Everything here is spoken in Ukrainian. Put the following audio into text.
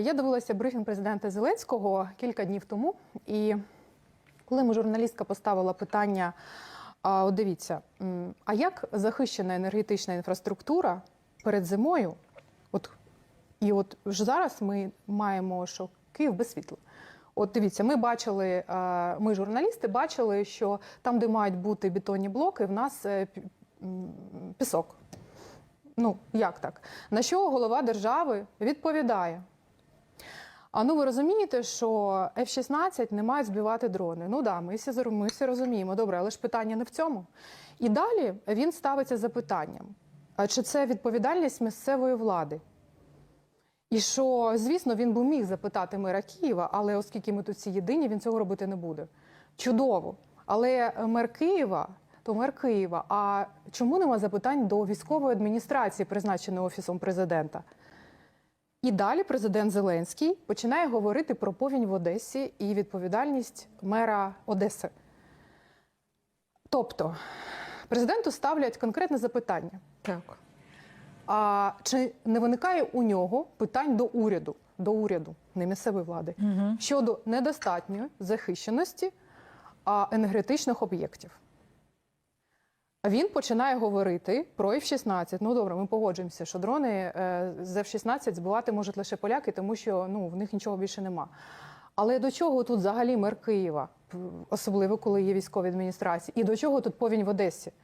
Я дивилася брифінг президента Зеленського кілька днів тому, і коли ми журналістка поставила питання: от дивіться, а як захищена енергетична інфраструктура перед зимою? От і от зараз ми маємо, що Київ без світла. От дивіться, ми бачили, е, ми журналісти бачили, що там, де мають бути бетонні блоки, в нас е, пісок. Ну, як так? На що голова держави відповідає? А ну ви розумієте, що F-16 не мають збивати дрони. Ну да, ми всі, ми всі розуміємо. Добре, але ж питання не в цьому. І далі він ставиться запитанням: чи це відповідальність місцевої влади? І що, звісно, він би міг запитати мера Києва, але оскільки ми тут всі єдині, він цього робити не буде. Чудово. Але мер Києва, то мер Києва. А чому нема запитань до військової адміністрації, призначеної офісом президента? І далі президент Зеленський починає говорити про повінь в Одесі і відповідальність мера Одеси. Тобто, президенту ставлять конкретне запитання. Так. А чи не виникає у нього питань до уряду, до уряду, не місцевої влади, Угу. щодо недостатньої захищеності а, енергетичних об'єктів? Він починає говорити про F-16. Ну добре, ми погоджуємося, що дрони е, з F-16 збивати можуть лише поляки, тому що ну в них нічого більше нема. Але до чого тут взагалі мер Києва, особливо коли є військові адміністрації, і до чого тут повінь в Одесі?